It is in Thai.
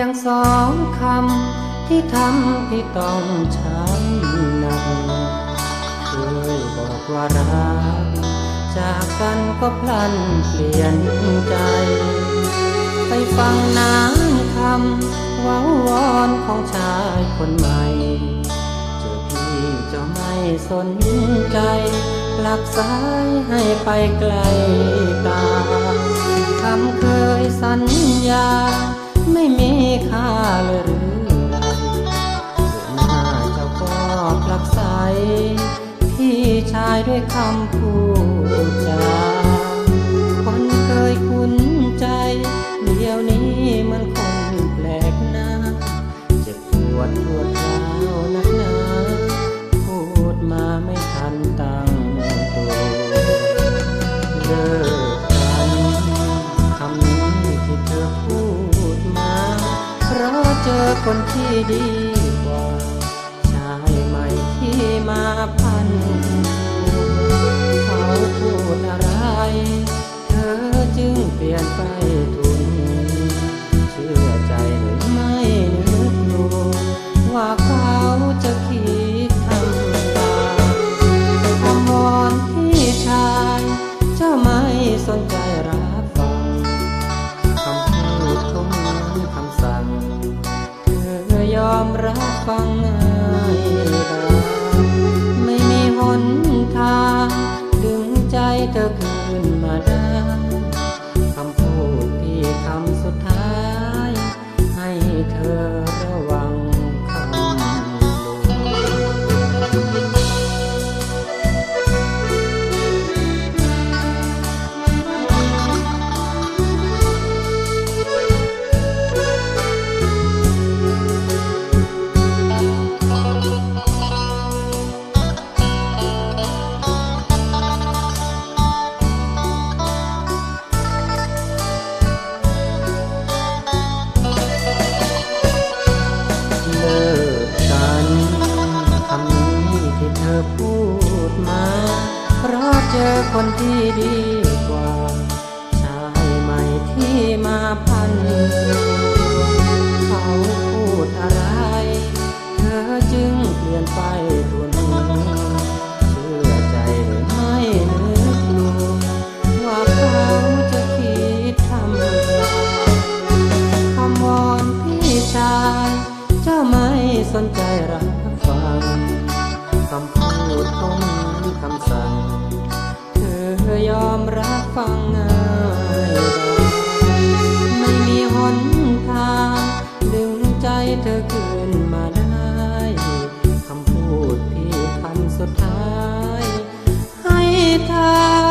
ยงสองคำที่ทำให้ต้องช้ำหนักเคยบอกว่ารัก จากกันก็พลันเปลี่ยนใจ ไปฟังน้ำคำว้าวอนของชายคนใหม่เจอพี่จะไม่สนใจหลักสายให้ไปไกลตาคำเคยสัญญา ไม่มีค่าเลยหรือเดือนหน้าเจ้าก็ปลักใสพี่ชายด้วยคำพูดจาคนเคยคุ้นใจ เดี๋ยวนี้มันคนแปลกหน้าเจ็บปวดปวดร้าวนักหนาพูดมาไม่ทันตั้งตัวเลิก คนที่ดีกว่า ชายใหม่ที่มาพัน เขาพูด ยอมรับฟังง่ายดายไม่มีหนทาง ดึงใจเธอคืนมาได้คำพูดพี่คำ ที่ดีกว่า ชายใหม่ที่มาพัน เขาพูดอะไร เธอจึงเปลี่ยนไปทุนเชื่อใจหรือไม่นึกลูว่าเขาจะคิดทำคำวอนพี่ชาย เจ้าไม่สนใจรัก ฟังง่ายไม่มีหนทาง ดึงใจเธอคืนมาได้คำพูดที่คำสุดท้าย ให้เธอ